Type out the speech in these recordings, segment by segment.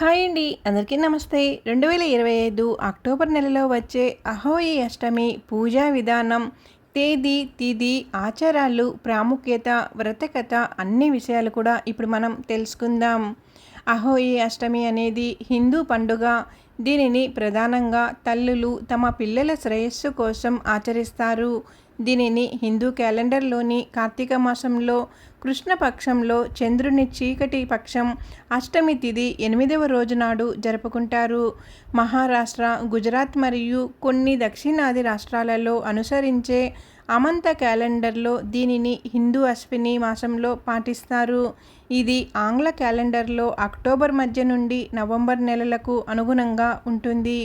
Hi అండి అందరికీ నమస్తే. రెండు వేల ఇరవై ఐదు అక్టోబర్ నెలలో వచ్చే అహోయి అష్టమి పూజా విధానం తేదీ తిది ఆచారాలు ప్రాముఖ్యత వ్రతకథ అన్ని విషయాలు కూడా ఇప్పుడు మనం తెలుసుకుందాం. అహోయి అష్టమి అనేది హిందూ పండుగ. దీనిని ప్రధానంగా తల్లులు తమ పిల్లల శ్రేయస్సు కోసం ఆచరిస్తారు. దీనిని హిందూ క్యాలెండర్లోని కార్తీక మాసంలో కృష్ణపక్షంలో చంద్రుని చీకటి పక్షం అష్టమి తిథి ఎనిమిదవ రోజు నాడు జరుపుకుంటారు. మహారాష్ట్ర గుజరాత్ మరియు కొన్ని దక్షిణాది రాష్ట్రాలలో అనుసరించే అమంత క్యాలెండర్లో దీనిని హిందూ అశ్విని మాసంలో పాటిస్తారు. ఇది ఆంగ్ల క్యాలెండర్లో అక్టోబర్ మధ్య నుండి నవంబర్ నెలలకు అనుగుణంగా ఉంటుంది.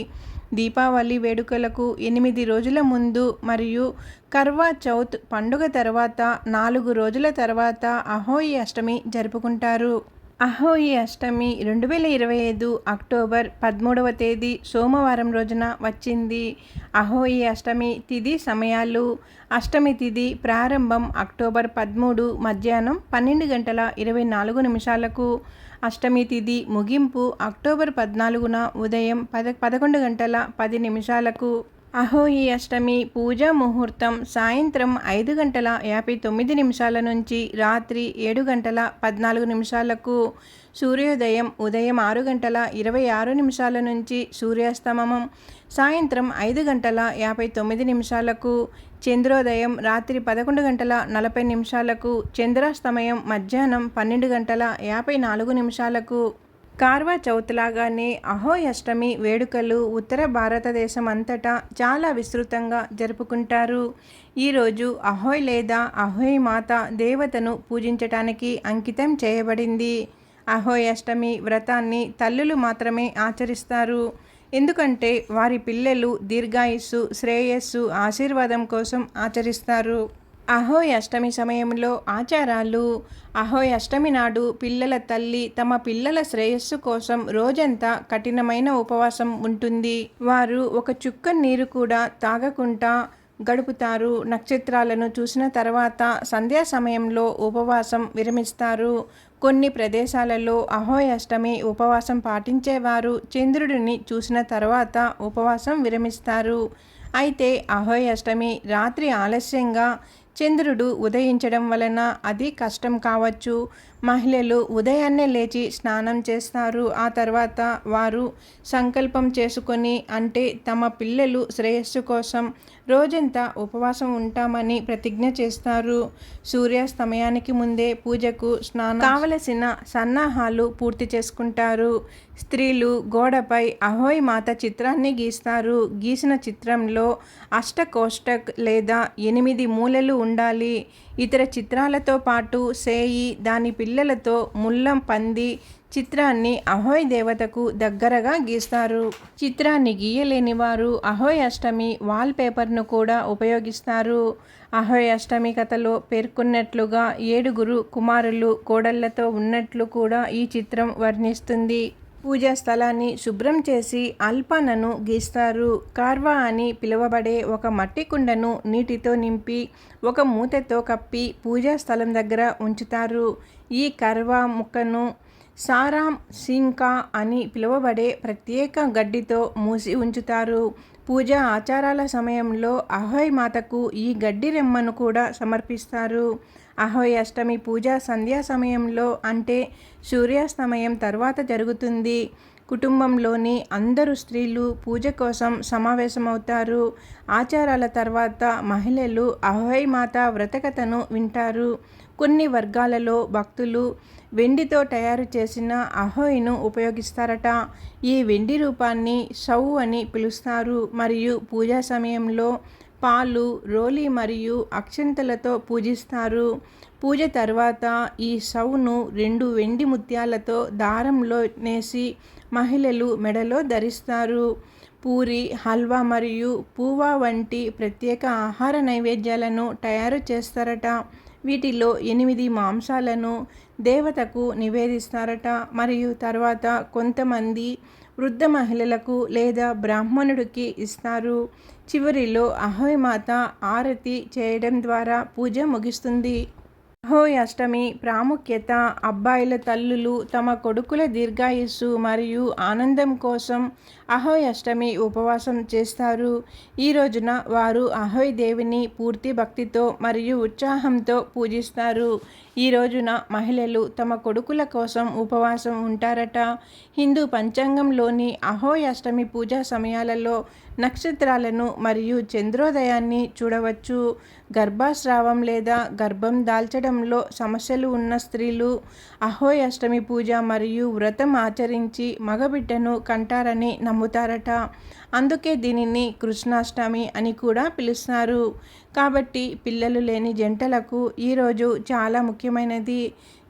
దీపావళి వేడుకలకు ఎనిమిది రోజుల ముందు మరియు కర్వా చౌత్ పండుగ తర్వాత నాలుగు రోజుల తర్వాత అహోయి అష్టమి జరుపుకుంటారు. అహోయి అష్టమి రెండు వేల ఇరవై ఐదు అక్టోబర్ పదమూడవ తేదీ సోమవారం రోజున వచ్చింది. అహోయి అష్టమి తిథి సమయాలు. అష్టమి తిథి ప్రారంభం అక్టోబర్ పదమూడు మధ్యాహ్నం పన్నెండు గంటల ఇరవై నాలుగు నిమిషాలకు. అష్టమి తిథి ముగింపు అక్టోబర్ పద్నాలుగున ఉదయం పద పదకొండు గంటల పది నిమిషాలకు. అహోయి అష్టమి పూజా ముహూర్తం సాయంత్రం ఐదు గంటల యాభై తొమ్మిది నిమిషాల నుంచి రాత్రి ఏడు గంటల పద్నాలుగు నిమిషాలకు సూర్యోదయం ఉదయం ఆరు గంటల ఇరవై ఆరు నిమిషాల నుంచి సూర్యాస్తమం సాయంత్రం ఐదు గంటల యాభై తొమ్మిది నిమిషాలకు చంద్రోదయం రాత్రి పదకొండు గంటల నలభై నిమిషాలకు చంద్రాస్తమయం మధ్యాహ్నం పన్నెండు గంటల యాభై నాలుగు నిమిషాలకు కార్వా చౌత్ లాగానే అహోయ్ అష్టమి వేడుకలు ఉత్తర భారతదేశం అంతటా చాలా విస్తృతంగా జరుపుకుంటారు. ఈరోజు అహోయ్ లేదా అహోయ్ మాత దేవతను పూజించటానికి అంకితం చేయబడింది. అహోయ్ అష్టమి వ్రతాన్ని తల్లులు మాత్రమే ఆచరిస్తారు. ఎందుకంటే వారి పిల్లలు దీర్ఘాయుస్సు శ్రేయస్సు ఆశీర్వాదం కోసం ఆచరిస్తారు. అహోయ్ అష్టమి సమయంలో ఆచారాలు అహోయ్ అష్టమి నాడు పిల్లల తల్లి తమ పిల్లల శ్రేయస్సు కోసం రోజంతా కఠినమైన ఉపవాసం ఉంటుంది. వారు ఒక చుక్క నీరు కూడా తాగకుండా గడుపుతారు. నక్షత్రాలను చూసిన తర్వాత సంధ్యా సమయంలో ఉపవాసం విరమిస్తారు. కొన్ని ప్రదేశాలలో అహోయ్ అష్టమి ఉపవాసం పాటించేవారు చంద్రుడిని చూసిన తర్వాత ఉపవాసం విరమిస్తారు. అయితే అహోయ్ అష్టమి రాత్రి ఆలస్యంగా చంద్రుడు ఉదయించడం వలన అది కష్టం కావచ్చు. మహిళలు ఉదయాన్నే లేచి స్నానం చేస్తారు. ఆ తర్వాత వారు సంకల్పం చేసుకొని అంటే తమ పిల్లలు శ్రేయస్సు కోసం రోజంతా ఉపవాసం ఉంటామని ప్రతిజ్ఞ చేస్తారు. సూర్యాస్తమయానికి ముందే పూజకు స్నానం కావలసిన సన్నాహాలు పూర్తి చేసుకుంటారు. స్త్రీలు గోడపై అహోయ్ మాత చిత్రాన్ని గీస్తారు. గీసిన చిత్రంలో అష్టకోష్టక్ లేదా ఎనిమిది మూలలు ఉండాలి. ఇతర చిత్రాలతో పాటు సేయి దాని పిల్లలతో ముల్లం పంది చిత్రాన్ని అహోయ్ దేవతకు దగ్గరగా గీస్తారు. చిత్రాన్ని గీయలేని వారు అహోయ్ అష్టమి వాల్ పేపర్ను కూడా ఉపయోగిస్తారు. అహోయ్ అష్టమి కథలో పేర్కొన్నట్లుగా ఏడుగురు కుమారులు కోడళ్ళతో ఉన్నట్లు కూడా ఈ చిత్రం వర్ణిస్తుంది. పూజా స్థలాన్ని శుభ్రం చేసి అల్పానను గీస్తారు. కార్వా అని పిలువబడే ఒక మట్టి కుండను నీటితో నింపి ఒక మూతతో కప్పి పూజా స్థలం దగ్గర ఉంచుతారు. ఈ కర్వా ముక్కను సారాం సింకా అని పిలువబడే ప్రత్యేక గడ్డితో మూసి ఉంచుతారు. పూజా ఆచారాల సమయంలో అహోయ్ మాతకు ఈ గడ్డి రెమ్మను కూడా సమర్పిస్తారు. అష్టమి పూజ సంధ్యా సమయంలో అంటే సూర్యాస్తమయం తర్వాత జరుగుతుంది. కుటుంబంలోని అందరు స్త్రీలు పూజ కోసం సమావేశమవుతారు. ఆచారాల తర్వాత మహిళలు అహోయ్ మాత వ్రతకథను వింటారు. కొన్ని వర్గాలలో భక్తులు వెండితో తయారు చేసిన అహోయ్ను ఉపయోగిస్తారట. ఈ వెండి రూపాన్ని షౌ అని పిలుస్తారు. మరియు పూజా సమయంలో పాలు రోలి మరియు అక్షంతలతో పూజిస్తారు. పూజ తర్వాత ఈ సౌను రెండు వెండి ముత్యాలతో దారంలో నేసి మహిళలు మెడలో ధరిస్తారు. పూరి హల్వా మరియు పూవా వంటి ప్రత్యేక ఆహార నైవేద్యాలను తయారు చేస్తారట. వీటిలో ఎనిమిది మాంసాలను దేవతకు నివేదిస్తారట. మరియు తర్వాత కొంతమంది వృద్ధ మహిళలకు లేదా బ్రాహ్మణుడికి ఇస్తారు. చివరిలో అహోయ్ మాత ఆరతి చేయడం ద్వారా పూజ ముగిస్తుంది. అహోయ్ అష్టమి ప్రాముఖ్యత అబ్బాయిల తల్లులు తమ కొడుకుల దీర్ఘాయుస్సు మరియు ఆనందం కోసం అహోయ్ అష్టమి ఉపవాసం చేస్తారు. ఈ రోజున వారు అహోయ్ దేవిని పూర్తి భక్తితో మరియు ఉత్సాహంతో పూజిస్తారు. ఈ రోజున మహిళలు తమ కొడుకుల కోసం ఉపవాసం ఉంటారట. హిందూ పంచాంగంలోని అహోయ్ అష్టమి పూజా సమయాలలో నక్షత్రాలను మరియు చంద్రోదయాన్ని చూడవచ్చు. గర్భాస్రావం లేదా గర్భం దాల్చడంలో సమస్యలు ఉన్న స్త్రీలు అహోయ్ అష్టమి పూజ మరియు వ్రతం ఆచరించి మగబిడ్డను కంటారని నమ్ముతారట. అందుకే దీనిని కృష్ణాష్టమి అని కూడా పిలుస్తారు. కాబట్టి పిల్లలు లేని జంటలకు ఈరోజు చాలా ముఖ్యమైనది.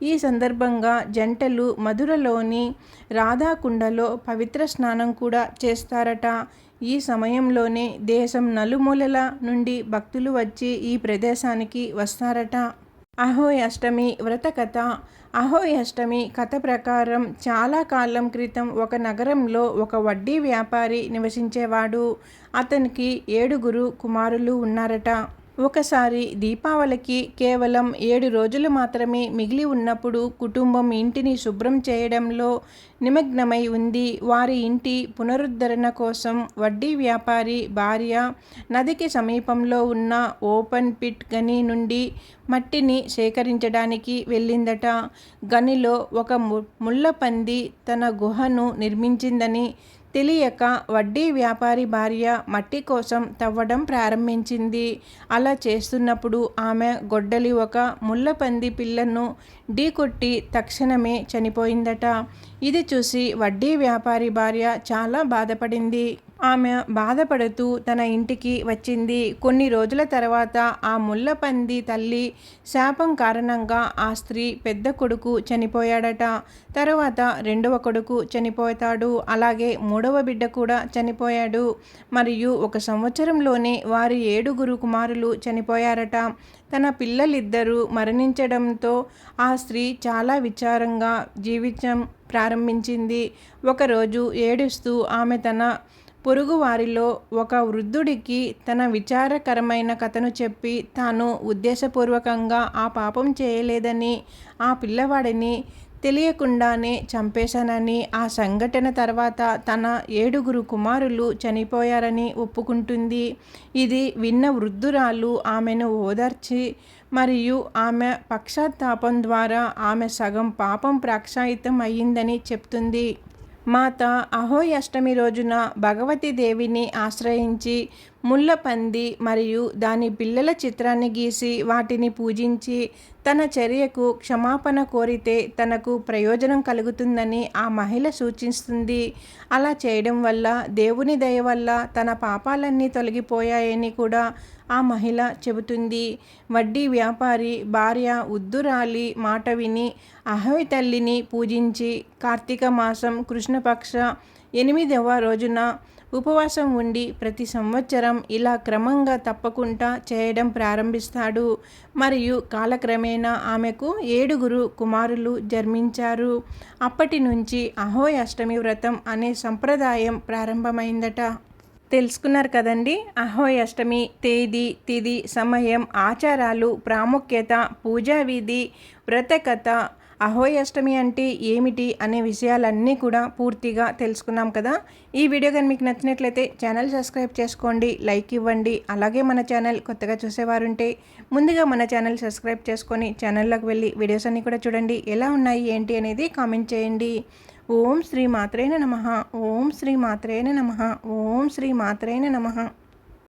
ఈ సందర్భంగా జంటలు మధురలోని రాధాకుండలో పవిత్ర స్నానం కూడా చేస్తారట. ఈ సమయంలోనే దేశం నలుమూలల నుండి భక్తులు వచ్చి ఈ ప్రదేశానికి వస్తారట. అహోయ్ అష్టమి వ్రత కథ. అహోయ్ అష్టమి కథ ప్రకారం చాలా కాలం క్రితం ఒక నగరంలో ఒక వడ్డీ వ్యాపారి నివసించేవాడు. అతనికి ఏడుగురు కుమారులు ఉన్నారట. ఒకసారి దీపావళికి కేవలం ఏడు రోజులు మాత్రమే మిగిలి ఉన్నప్పుడు కుటుంబం ఇంటిని శుభ్రం చేయడంలో నిమగ్నమై ఉంది. వారి ఇంటి పునరుద్ధరణ కోసం వడ్డీ వ్యాపారి భార్య నదికి సమీపంలో ఉన్న ఓపెన్ పిట్ గని నుండి మట్టిని సేకరించడానికి వెళ్ళిందట. గనిలో ఒక ముళ్ళపంది తన గుహను నిర్మించిందని తెలియక వడ్డీ వ్యాపారి భార్య మట్టి కోసం తవ్వడం ప్రారంభించింది. అలా చేస్తున్నప్పుడు ఆమె గొడ్డలి ఒక ముళ్ళపంది పిల్లను ఢీకొట్టి తక్షణమే చనిపోయిందట. ఇది చూసి వడ్డీ వ్యాపారి భార్య చాలా బాధపడింది. ఆమె బాధపడుతూ తన ఇంటికి వచ్చింది. కొన్ని రోజుల తర్వాత ఆ ముళ్ళపంది తల్లి శాపం కారణంగా ఆ స్త్రీ పెద్ద కొడుకు చనిపోయాడట. తర్వాత రెండవ కొడుకు చనిపోతాడు. అలాగే మూడవ బిడ్డ కూడా చనిపోయాడు. మరియు ఒక సంవత్సరంలోనే వారి ఏడుగురు కుమారులు చనిపోయారట. తన పిల్లలిద్దరూ మరణించడంతో ఆ స్త్రీ చాలా విచారంగా జీవించం ప్రారంభించింది. ఒకరోజు ఏడుస్తూ ఆమె తన పొరుగువారిలో ఒక వృద్ధుడికి తన విచారకరమైన కథను చెప్పి తాను ఉద్దేశపూర్వకంగా ఆ పాపం చేయలేదని ఆ పిల్లవాడిని తెలియకుండానే చంపేశానని ఆ సంఘటన తర్వాత తన ఏడుగురు కుమారులు చనిపోయారని ఒప్పుకుంటుంది. ఇది విన్న వృద్ధురాలు ఆమెను ఓదార్చి మరియు ఆమె పక్షాత్తాపం ద్వారా ఆమె సగం పాపం ప్రాక్షాయితం అయ్యిందని చెప్తుంది. మాత అహోయ్ అష్టమి రోజున భగవతి దేవిని ఆశ్రయించి ముళ్ళపంది మరియు దాని పిల్లల చిత్రాన్ని గీసి వాటిని పూజించి తన చర్యకు క్షమాపణ కోరితే తనకు ప్రయోజనం కలుగుతుందని ఆ మహిళ సూచిస్తుంది. అలా చేయడం వల్ల దేవుని దయ వల్ల తన పాపాలన్నీ తొలగిపోయాయని కూడా ఆ మహిళ చెబుతుంది. వడ్డీ వ్యాపారి భార్య ఉద్దురాలి మాట విని అహోయ్ తల్లిని పూజించి కార్తీక మాసం కృష్ణపక్ష ఎనిమిదవ రోజున ఉపవాసం ఉండి ప్రతి సంవత్సరం ఇలా క్రమంగా తప్పకుండా చేయడం ప్రారంభిస్తాడు. మరియు కాలక్రమేణా ఆమెకు ఏడుగురు కుమారులు జన్మించారు. అప్పటి నుంచి అహోయ్ అష్టమి వ్రతం అనే సంప్రదాయం ప్రారంభమైందట. తెలుసుకున్నారు కదండి. అహోయ్ అష్టమి తేదీ తిది సమయం ఆచారాలు ప్రాముఖ్యత పూజా విధి వ్రతకథ అహోయ్ అష్టమి అంటే ఏమిటి అనే విషయాలన్నీ కూడా పూర్తిగా తెలుసుకున్నాం కదా. ఈ వీడియో కానీ మీకు నచ్చినట్లయితే ఛానల్ సబ్స్క్రైబ్ చేసుకోండి లైక్ ఇవ్వండి. అలాగే మన ఛానల్ కొత్తగా చూసేవారుంటే ముందుగా మన ఛానల్ సబ్స్క్రైబ్ చేసుకొని ఛానల్లోకి వెళ్ళి వీడియోస్ అన్నీ కూడా చూడండి. ఎలా ఉన్నాయి ఏంటి అనేది కామెంట్ చేయండి. ఓం శ్రీ మాత్రేన నమ. ఓం శ్రీ మాత్రేన నమ. ఓం శ్రీ మాత్రేన నమ.